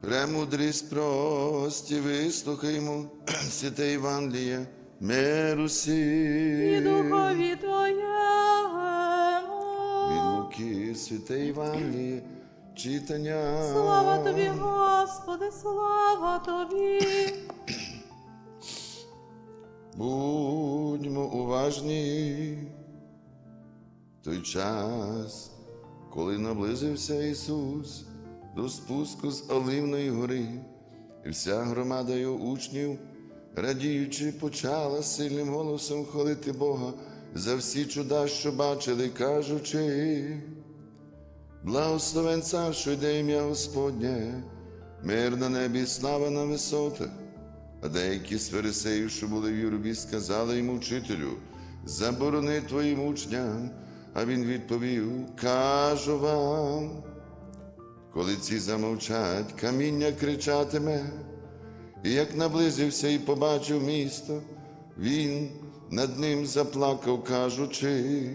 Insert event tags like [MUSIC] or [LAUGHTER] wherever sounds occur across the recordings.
Премудрість прості, вислухаймо [CLEARS THROAT] святе Євангеліє, миру і духові Від Твоєму. Луки, святе Євангеліє, читання. Слава тобі, Господи, слава тобі. [CLEARS THROAT] Будьмо уважні. Той час, коли наблизився Ісус до спуску з Оливної гори, і вся громада його учнів, радіючи, почала сильним голосом хвалити Бога за всі чуда, що бачили, кажучи. Благословен цар, що йде ім'я Господнє, мир на небі, слава на висотах. А деякі з фарисеїв, що були в юрбі, сказали йому вчителю, заборони твоїм учням. А він відповів: кажу вам, коли ці замовчать, каміння кричатиме. І як наблизився і побачив місто, він над ним заплакав, кажучи,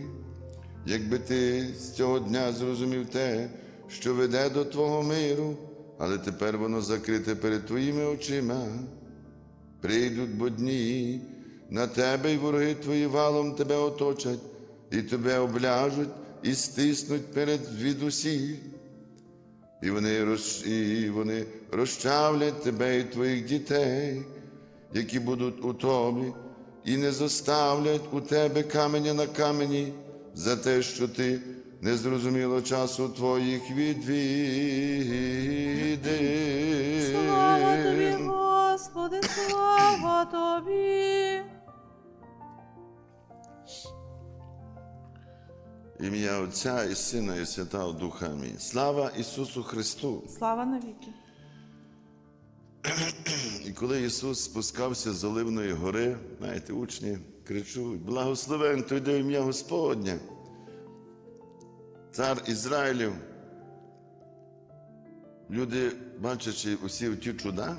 якби ти з цього дня зрозумів те, що веде до твого миру, але тепер воно закрите перед твоїми очима. Прийдуть бо дні, на тебе й вороги твої валом тебе оточать, і тебе обляжуть, і стиснуть перед від усіх. І вони, роз, і вони розчавлять тебе і твоїх дітей, які будуть у тобі, і не зоставлять у тебе каменя на камені за те, що ти не зрозуміло часу твоїх відвідин. Слава тобі, Господи, слава тобі. Ім'я Отця і Сина, і Святого Духа. Амінь. Слава Ісусу Христу! Слава навіки. І коли Ісус спускався з Оливної гори, знаєте, учні кричуть: Благословен той йде ім'я Господнє, цар Ізраїлів. Люди, бачачи усі ті чуда,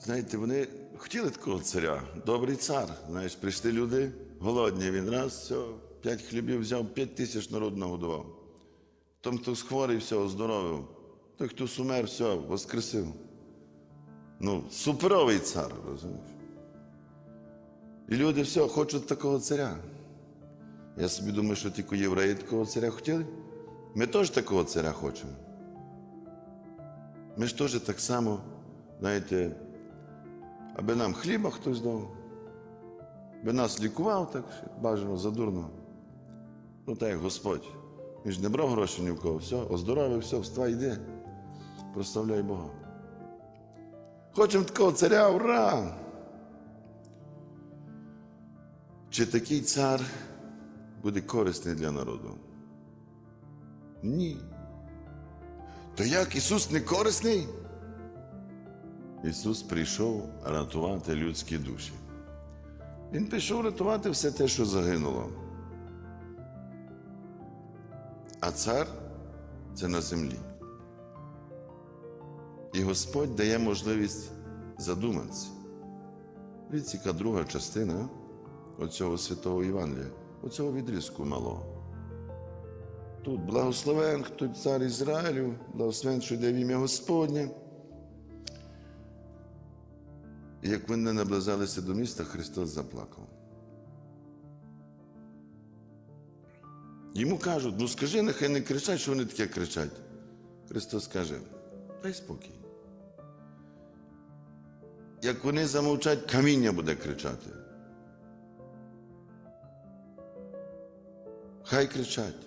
знаєте, вони хотіли такого царя, добрий цар. Знаєш, прийшли люди голодні, він раз, все, п'ять хлібів взяв, п'ять тисяч народ нагодував. Том, хто хворий, все, оздоровив. Той, хто сумер, все, воскресив. Ну, суперовий цар, розумієш? І люди все, хочуть такого царя. Я собі думаю, що тільки євреї такого царя хотіли. Ми теж такого царя хочемо. Ми ж теж так само, знаєте, аби нам хліба хтось дав, аби нас лікував так бажано задурно. Ну так як Господь. Він ж не брав гроші ні в кого, все, оздоровив, все, вставай, йди. Прославляй Бога. Хочемо такого царя, ура! Чи такий цар буде корисний для народу? Ні. То як Ісус не корисний? Ісус прийшов рятувати людські душі. Він прийшов рятувати все те, що загинуло. А цар це на землі. І Господь дає можливість задуматися. Дивіться, яка друга частина оцього святого Євангелія, оцього відрізку малого. Тут благословен, хто цар Ізраїлю, благословен, що йде в ім'я Господнє. Як вони наближалися до міста, Христос заплакав. Йому кажуть, ну скажи, нехай не кричать, що вони таке кричать. Христос каже, дай спокій. Як вони замовчать, каміння буде кричати. Хай кричать.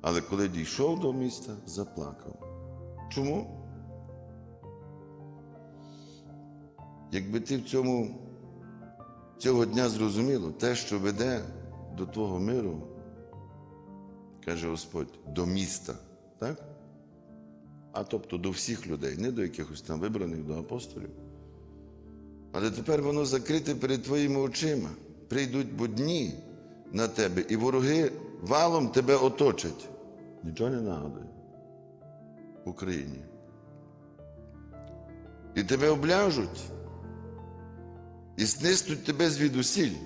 Але коли дійшов до міста, заплакав. Чому? Якби ти в цьому цього дня зрозуміло, те, що веде до твого миру, каже Господь, до міста, так? А тобто до всіх людей, не до якихось там вибраних, до апостолів. Але тепер воно закрите перед твоїми очима. Прийдуть бо дні на тебе, і вороги валом тебе оточать. Нічого не нагадує в Україні. І тебе обляжуть, і стиснуть тебе звідусіль.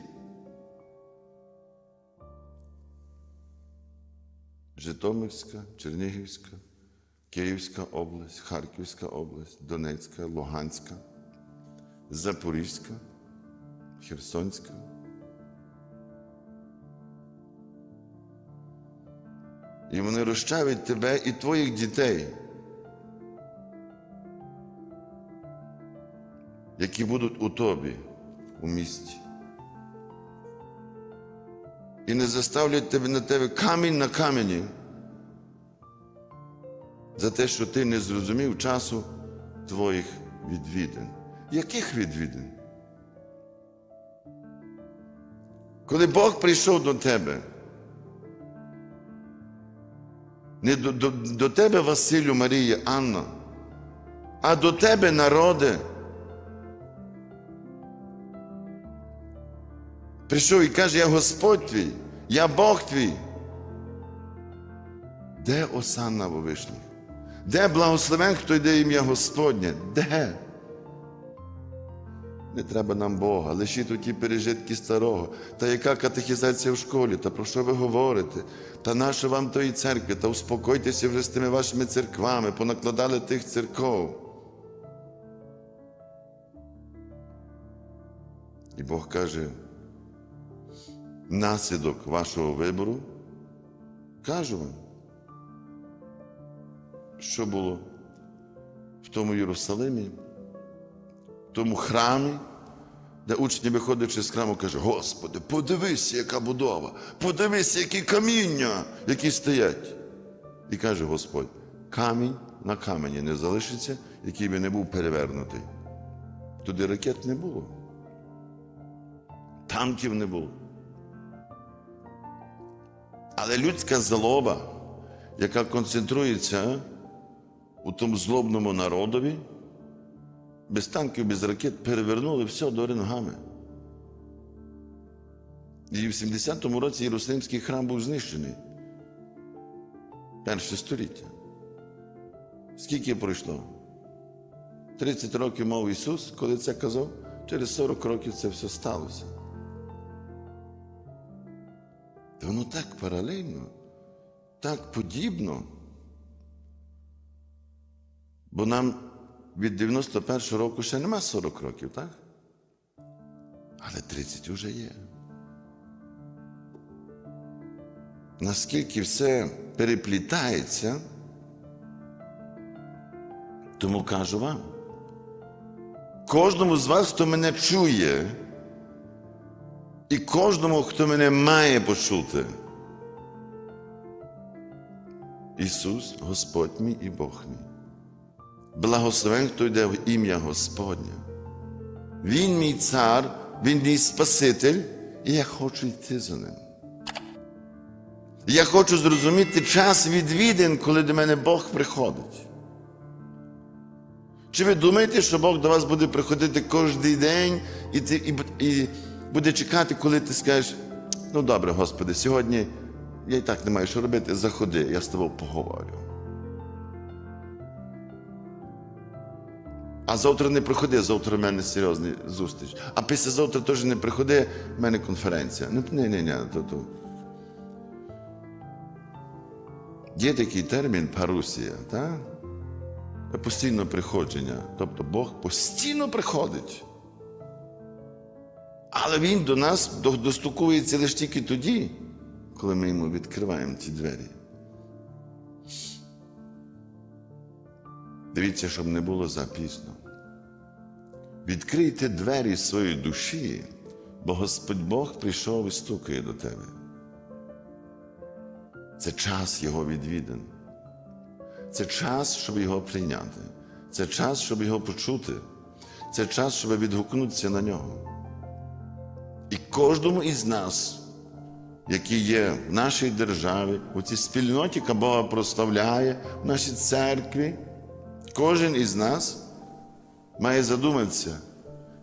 Житомирська, Чернігівська, Київська область, Харківська область, Донецька, Луганська, Запорізька, Херсонська. І вони розчавлять тебе і твоїх дітей, які будуть у тобі у місті. І не заставлять тебе на тебе камінь на камені за те, що ти не зрозумів часу твоїх відвідин. Яких відвідин? Коли Бог прийшов до тебе, не до, до, до тебе, Василю, Марія, Анна, а до тебе, народе. Прийшов і каже, я Господь твій, я Бог твій. Де осанна в вишніх? Де благословен, хто йде ім'я Господнє? Де? Не треба нам Бога, лишіть оті пережитки старого. Та яка катехізація в школі? Та про що ви говорите? Та нащо вам тої церкви? Та успокойтеся вже з тими вашими церквами, понакладали тих церков. І Бог каже, наслідок вашого вибору, кажу вам, що було в тому Єрусалимі, в тому храмі, де учні, виходячи з храму, каже, Господи, подивися, яка будова, подивися, які каміння, які стоять. І каже Господь, камінь на камені не залишиться, який би не був перевернутий. Туди ракет не було, танків не було. Але людська злоба, яка концентрується у тому злобному народові, без танків, без ракет перевернули все до ногами. І в 70-му році Єрусалимський храм був знищений. Перше століття. Скільки пройшло? 30 років мав Ісус, коли це казав, через 40 років це все сталося. Та воно так паралельно, так подібно. Бо нам від 91 року ще нема 40 років, так? Але 30 вже є. Наскільки все переплітається, тому кажу вам, кожному з вас, хто мене чує, і кожному, хто мене має почути. Ісус, Господь мій і Бог мій. Благословен, хто йде в ім'я Господнє. Він мій цар, Він мій Спаситель, і я хочу йти за ним. Я хочу зрозуміти час відвідин, коли до мене Бог приходить. Чи ви думаєте, що Бог до вас буде приходити кожен день і, і, і буде чекати, коли ти скажеш, ну добре, Господи, сьогодні я і так не маю що робити, заходи, я з тобою поговорю. А завтра не приходи, завтра в мене серйозна зустріч. А післязавтра теж не приходи, в мене конференція. Ну, ні, ні, ні, то, то. Є такий термін парусія, так? постійне приходження. Тобто Бог постійно приходить. Але Він до нас достукується лише тільки тоді, коли ми йому відкриваємо ці двері. Дивіться, щоб не було запізно. Відкрийте двері своєї душі, бо Господь Бог прийшов і стукає до тебе. Це час Його відвідин. Це час, щоб його прийняти. Це час, щоб його почути. Це час, щоб відгукнутися на нього. І кожному із нас, які є в нашій державі, у цій спільноті, яка Бога прославляє, в нашій церкві, кожен із нас має задуматися,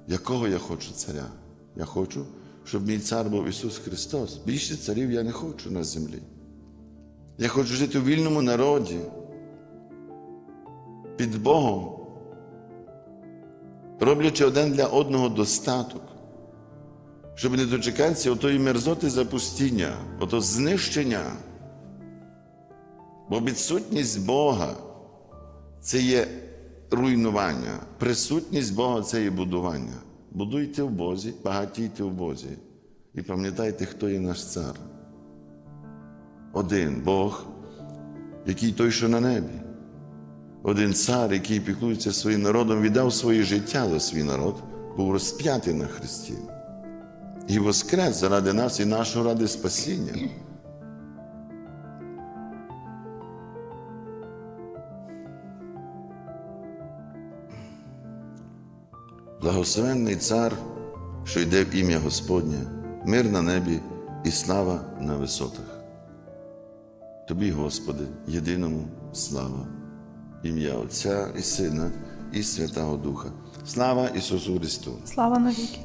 якого я хочу царя. Я хочу, щоб мій цар був Ісус Христос. Більше царів я не хочу на землі. Я хочу жити у вільному народі під Богом, роблячи один для одного достаток, щоб не дочекатися отої мерзоти запустіння, ото знищення. Бо відсутність Бога це є руйнування. Присутність Бога це є будування. Будуйте в Бозі, багатійте в Бозі. І пам'ятайте, хто є наш цар. Один Бог, який той, що на небі. Один цар, який піклується своїм народом, віддав своє життя за свій народ, був розп'ятий на Христі. І воскрес заради нас і нашого ради спасіння. Благословенний цар, що йде в ім'я Господнє, мир на небі і слава на висотах. Тобі, Господи, єдиному слава, ім'я Отця і Сина, і Святого Духа. Слава Ісусу Христу! Слава навіки.